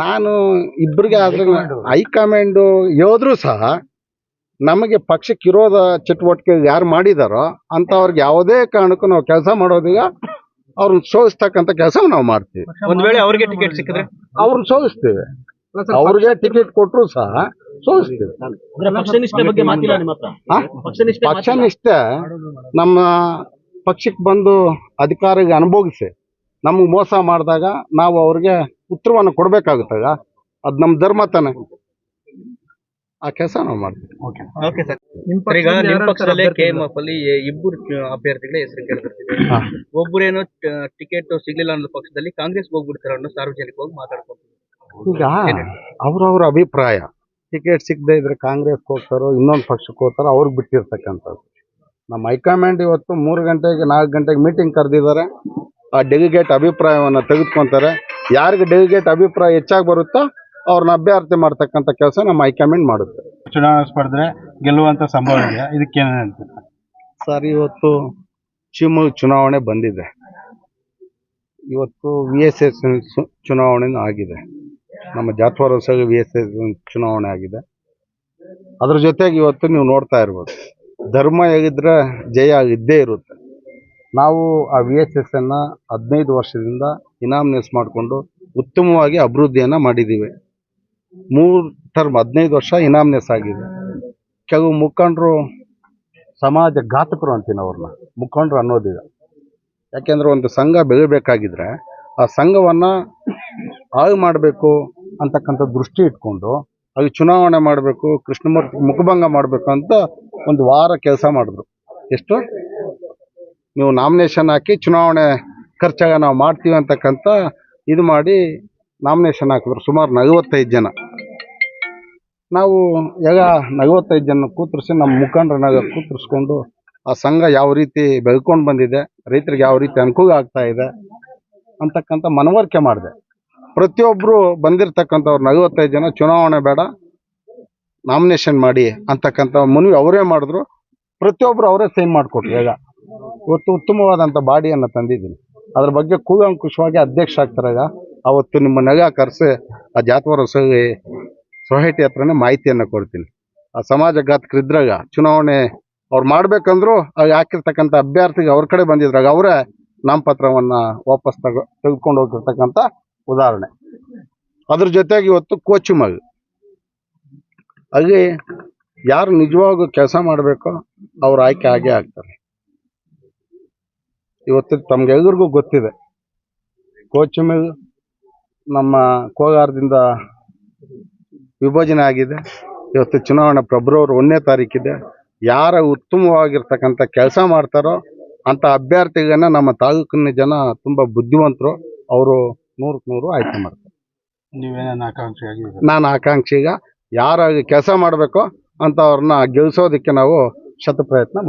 ನಾನು ಇಬ್ಬರಿಗೆ ಆದ್ರೆ ಹೈಕಮಾಂಡ್ ಯೋದ್ರು ಸಹ ನಮಗೆ ಪಕ್ಷಕ್ಕೆ ಇರೋದ ಚಟುವಟಿಕೆ ಯಾರು ಮಾಡಿದಾರೋ ಅಂಥವ್ರಿಗೆ ಯಾವುದೇ ಕಾರಣಕ್ಕೂ ನಾವು ಕೆಲಸ ಮಾಡೋದೀಗ ಅವ್ರನ್ನ ಸೋಲಿಸ್ತಕ್ಕಂಥ ಕೆಲಸ ನಾವು ಮಾಡ್ತೀವಿ. ಒಂದ್ ವೇಳೆ ಅವ್ರಿಗೆ ಟಿಕೆಟ್ ಸಿಕ್ಕಿದ್ರೆ? ಅವ್ರನ್ನ ಸೋಲಿಸ್ತೀವಿ. ಅವ್ರಿಗೆ ಟಿಕೆಟ್ ಕೊಟ್ಟರು ಸಹ ಸೋಲಿಸ್ತೀವಿ. ಅಂದ್ರೆ ಪಕ್ಷನಿಷ್ಠೆ ಬಗ್ಗೆ ಮಾತಿಲ್ಲ ನಿಮ್ಮ ಪಕ್ಷಕ್ಕೆ ಬಂದು ಅಧಿಕಾರಿಗೆ ಅನುಭವಿಸಿ ನಮಗೆ ಮೋಸ ಮಾಡಿದಾಗ ನಾವು ಅವ್ರಿಗೆ ಉತ್ತರವನ್ನು ಕೊಡಬೇಕಾಗುತ್ತಾಗ ಅದು ನಮ್ಮ ಧರ್ಮ ತಾನೆ. ಆ ಕೆಲಸ ನಾವು ಮಾಡ್ತೀವಿ. ಓಕೆ ಸರ್ ಸರ್, ಈಗ ನಿಮ್ಮ ಪಕ್ಷದಲ್ಲೇ ಕೆ ಅಲ್ಲಿ ಇಬ್ಬರು ಅಭ್ಯರ್ಥಿಗಳ ಹೆಸರು ಕೇಳಿಬರ್ತಿದೆ ಹಾ. ಒಬ್ಬರೇನೋ ಟಿಕೆಟ್ ಸಿಗ್ಲಿಲ್ಲ ಅನ್ನೋ ಪಕ್ಷದಲ್ಲಿ ಕಾಂಗ್ರೆಸ್ ಹೋಗ್ಬಿಡ್ತಾರೆ ಅನ್ನೋ ಸಾರ್ವಜನಿಕವಾಗಿ ಮಾತಾಡ್ಕೊಂಡು ಈಗ ಅವ್ರವ್ರ ಅಭಿಪ್ರಾಯ. ಟಿಕೆಟ್ ಸಿಗದೆ ಇದ್ರೆ ಕಾಂಗ್ರೆಸ್ ಹೋಗ್ತಾರೋ ಇನ್ನೊಂದು ಪಕ್ಷಕ್ಕೆ ಹೋಗ್ತಾರೋ ಅವ್ರಿಗೆ ಬಿಟ್ಟಿರ್ತಕ್ಕಂಥದ್ದು. ನಮ್ಮ ಹೈಕಮಾಂಡ್ ಇವತ್ತು ಮೂರು ಗಂಟೆಗೆ ನಾಲ್ಕು ಗಂಟೆಗೆ ಮೀಟಿಂಗ್ ಕರೆದಿದ್ದಾರೆ. ಆ ಡೆಲಿಗೇಟ್ ಅಭಿಪ್ರಾಯವನ್ನು ತೆಗೆದುಕೊಂತಾರೆ. ಯಾರಿಗೆ ಡೆಲಿಗೇಟ್ ಅಭಿಪ್ರಾಯ ಹೆಚ್ಚಾಗಿ ಬರುತ್ತೋ ಅವ್ರನ್ನ ಅಭ್ಯರ್ಥಿ ಮಾಡ್ತಕ್ಕಂಥ ಕೆಲಸ ನಮ್ಮ ಹೈಕಮಾಂಡ್ ಮಾಡುತ್ತೆ. ಚುನಾವಣೆ ಸ್ಪರ್ಧೆ ಗೆಲ್ಲುವಂತ ಸಂಭವ ಇದೆ ಇದಕ್ಕೇನು ಹೇಳ್ತೀರಾ? ಸರ್ ಇವತ್ತು ಶಿವಮೊಗ್ಗ ಚುನಾವಣೆ ಬಂದಿದೆ. ಇವತ್ತು ವಿ ಎಸ್ ಎಸ್ ಚುನಾವಣೆನೂ ಆಗಿದೆ. ನಮ್ಮ ಜಾತ್ವಾರ ವಿ ಎಸ್ ಎಸ್ ಚುನಾವಣೆ ಆಗಿದೆ. ಅದ್ರ ಜೊತೆಗೆ ಇವತ್ತು ನೀವು ನೋಡ್ತಾ ಇರ್ಬೋದು. ಧರ್ಮ ಹೇಗಿದ್ರೆ ಜಯ ಇದ್ದೇ ಇರುತ್ತೆ. ನಾವು ಆ ವಿ ಎಸ್ ಎಸ್ ಅನ್ನು ಹದಿನೈದು ವರ್ಷದಿಂದ ಇನಾಮಿನೇಸ್ ಮಾಡಿಕೊಂಡು ಉತ್ತಮವಾಗಿ ಅಭಿವೃದ್ಧಿಯನ್ನು ಮಾಡಿದ್ದೀವಿ ಮೂರು ಟರ್ಮ್ ಹದಿನೈದು ವರ್ಷ ಇನಾಮಿನೇಸ್ ಆಗಿದೆ. ಕೆಲವು ಮುಖಂಡರು ಸಮಾಜ ಘಾತಕರು ಅಂತೀನಿ ಅವ್ರನ್ನ ಮುಖಂಡರು ಅನ್ನೋದಿಲ್ಲ ಯಾಕೆಂದ್ರೆ ಒಂದು ಸಂಘ ಬೆಳಿಬೇಕಾಗಿದ್ರೆ ಆ ಸಂಘವನ್ನ ಹಾಳು ಮಾಡಬೇಕು ಅಂತಕ್ಕಂಥ ದೃಷ್ಟಿ ಇಟ್ಕೊಂಡು ಅಲ್ಲಿ ಚುನಾವಣೆ ಮಾಡಬೇಕು ಕೃಷ್ಣಮೂರ್ತಿ ಮುಖಭಂಗ ಮಾಡಬೇಕು ಅಂತ ಒಂದು ವಾರ ಕೆಲಸ ಮಾಡಿದ್ರು. ಎಷ್ಟು? ನೀವು ನಾಮಿನೇಷನ್ ಹಾಕಿ ಚುನಾವಣೆ ಖರ್ಚಾಗ ನಾವು ಮಾಡ್ತೀವಿ ಅಂತಕ್ಕಂಥ ಇದು ಮಾಡಿ ನಾಮಿನೇಷನ್ ಹಾಕಿದ್ರು ಸುಮಾರು ನಲವತ್ತೈದು ಜನ. ನಾವು ಈಗ ನಲವತ್ತೈದು ಜನ ಕೂತರಿಸಿ ನಮ್ಮ ಮುಖಂಡರನ್ನಾಗ ಕೂತ್ರಿಸ್ಕೊಂಡು ಆ ಸಂಘ ಯಾವ ರೀತಿ ಬೆಳ್ಕೊಂಡು ಬಂದಿದೆ, ರೈತರಿಗೆ ಯಾವ ರೀತಿ ಅನುಕೂಲ ಆಗ್ತಾ ಇದೆ ಅಂತಕ್ಕಂಥ ಮನವರಿಕೆ ಮಾಡಿದೆ. ಪ್ರತಿಯೊಬ್ಬರು ಬಂದಿರತಕ್ಕಂಥವ್ರು ನಲವತ್ತೈದು ಜನ ಚುನಾವಣೆ ಬೇಡ ನಾಮಿನೇಷನ್ ಮಾಡಿ ಅಂತಕ್ಕಂಥ ಮನವಿ ಅವರೇ ಮಾಡಿದ್ರು. ಪ್ರತಿಯೊಬ್ಬರು ಅವರೇ ಸೈನ್ ಮಾಡಿಕೊಟ್ರು ಈಗ. ಇವತ್ತು ಉತ್ತಮವಾದಂಥ ಬಾಡಿಯನ್ನು ತಂದಿದ್ದೀನಿ. ಅದ್ರ ಬಗ್ಗೆ ಕೂಲಂಕುಷವಾಗಿ ಅಧ್ಯಕ್ಷ ಆಗ್ತಾರೆ. ಈಗ ಅವತ್ತು ನಿಮ್ಮ ನಗ ಕರೆಸಿ ಆ ಜಾತವಾರ ಸೊಸೈಟಿ ಹತ್ರನೇ ಮಾಹಿತಿಯನ್ನು ಕೊಡ್ತೀನಿ. ಆ ಸಮಾಜ ಘಾತಕರಿದ್ರಾಗ ಚುನಾವಣೆ ಅವ್ರು ಮಾಡ್ಬೇಕಂದ್ರು ಅವ್ರು ಹಾಕಿರ್ತಕ್ಕಂಥ ಅಭ್ಯರ್ಥಿಗೆ ಅವ್ರ ಕಡೆ ಬಂದಿದ್ರಾಗ ಅವರೇ ನಾಮಪತ್ರವನ್ನ ವಾಪಸ್ ತಗೊ, ತೆಗೆದುಕೊಂಡು ಹೋಗಿರ್ತಕ್ಕಂಥ ಉದಾಹರಣೆ. ಅದ್ರ ಜೊತೆಗೆ ಇವತ್ತು ಕೋಚಿಮಗ್ ಅಲ್ಲಿ ಯಾರು ನಿಜವಾಗೂ ಕೆಲಸ ಮಾಡಬೇಕೋ ಅವ್ರು ಆಯ್ಕೆ ಆಗೇ ಆಗ್ತಾರೆ. ಇವತ್ತು ತಮ್ಗೆಲ್ರಿಗೂ ಗೊತ್ತಿದೆ. ಕೋಚಿಮಗ್ ನಮ್ಮ ಕೋಲಾರದಿಂದ ವಿಭಜನೆ ಆಗಿದೆ. ಇವತ್ತು ಚುನಾವಣೆ ಫೆಬ್ರವರಿ ಒಂದನೇ ತಾರೀಕಿದೆ. ಯಾರ ಉತ್ತಮವಾಗಿರ್ತಕ್ಕಂಥ ಕೆಲಸ ಮಾಡ್ತಾರೋ ಅಂಥ ಅಭ್ಯರ್ಥಿಗಳನ್ನ ನಮ್ಮ ತಾಲೂಕಿನ ಜನ ತುಂಬ ಬುದ್ಧಿವಂತರು. ಅವರು ನೂರಕ್ಕೆ ನೂರು ಆಯ್ಕೆ ಮಾಡ್ತಾರೆ. ನೀವೇನೇನು ಆಕಾಂಕ್ಷಿ ನಾನು ಆಕಾಂಕ್ಷಿಗ ಯಾರಾಗಿ ಕೆಲಸ ಮಾಡಬೇಕೋ ಅಂಥವ್ರನ್ನ ಗೆಲ್ಸೋದಕ್ಕೆ ನಾವು ಶತ ಪ್ರಯತ್ನ ಮಾಡ್ತೀವಿ.